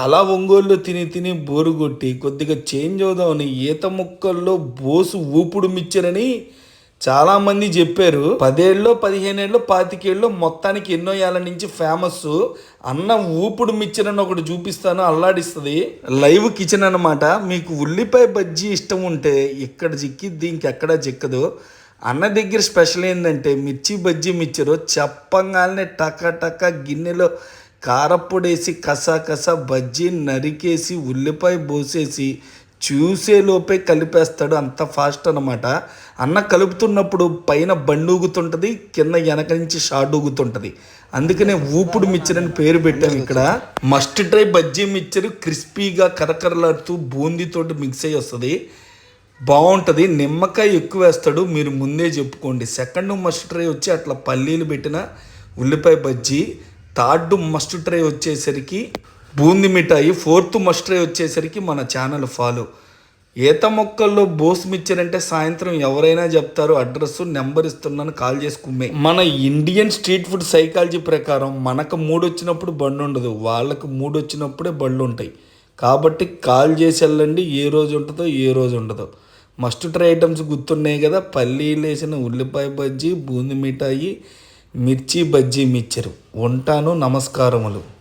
అలా ఒంగోలు తిని తిని బోరు కొట్టి కొద్దిగా చేంజ్ అవుదామని ఈత ముక్కల్లో బోసు ఊపుడు మిచ్చరని చాలామంది చెప్పారు. పదేళ్ళు పదిహేనేళ్ళు పాతికేళ్ళు మొత్తానికి ఎన్నో ఏళ్ళ నుంచి ఫేమస్ అన్న ఊపుడు మిచ్చరని ఒకటి చూపిస్తాను అల్లాడిస్తుంది. లైవ్ కిచెన్ అన్నమాట. మీకు ఉల్లిపాయ బజ్జీ ఇష్టం ఉంటే ఇక్కడ చిక్కిద్ది ఇంకెక్కడా చిక్కదు. అన్న దగ్గర స్పెషల్ ఏంటంటే మిర్చి బజ్జీ మిచ్చరు. చెప్పంగానే టక టక గిన్నెలో కారప్పొడేసి కస కస బజ్జీ నరికేసి ఉల్లిపాయ పోసేసి చూసేలోపే కలిపేస్తాడు. అంత ఫాస్ట్ అనమాట అన్న కలుపుతున్నప్పుడు పైన బండి ఊగుతుంటుంది కింద వెనక నుంచి షార్ట్ ఊగుతుంటుంది. అందుకనే ఊపుడు మిక్చర్ అని పేరు పెట్టాం ఇక్కడ. మస్ట్ డ్రై బజ్జీ మిక్చర్ క్రిస్పీగా కరకరలాడుతూ బూందీతోటి మిక్స్ అయ్యి వస్తుంది. బాగుంటుంది. నిమ్మకాయ ఎక్కువ వేస్తాడు. మీరు ముందే చెప్పుకోండి. సెకండ్ మస్ట్ డ్రై వచ్చి అట్లా పల్లీలు పెట్టిన ఉల్లిపాయ బజ్జీ థర్డ్ మస్ట్ ట్రై వచ్చేసరికి బూంది మిఠాయి ఫోర్త్ మస్ట్ ట్రై వచ్చేసరికి మన ఛానల్ ఫాలో. ఈత మొక్కల్లో బోస్ మిక్చర్ అంటే సాయంత్రం ఎవరైనా చెప్తారు అడ్రస్ నెంబర్ ఇస్తున్నాను కాల్ చేసుకుమే మన ఇండియన్ స్ట్రీట్ ఫుడ్ సైకాలజీ ప్రకారం మనకు మూడు వచ్చినప్పుడు బండి ఉండదు వాళ్ళకు మూడు వచ్చినప్పుడే బళ్ళు ఉంటాయి. కాబట్టి కాల్ చేసి వెళ్ళండి ఏ రోజు ఉంటుందో ఏ రోజు ఉండదో. మస్ట్ ట్రై ఐటమ్స్ గుర్తున్నాయి కదా పల్లీలు వేసిన ఉల్లిపాయ బజ్జీ బూంది మిఠాయి మిర్చి బజ్జీ మిచ్చరు. ఉంటాను నమస్కారములు.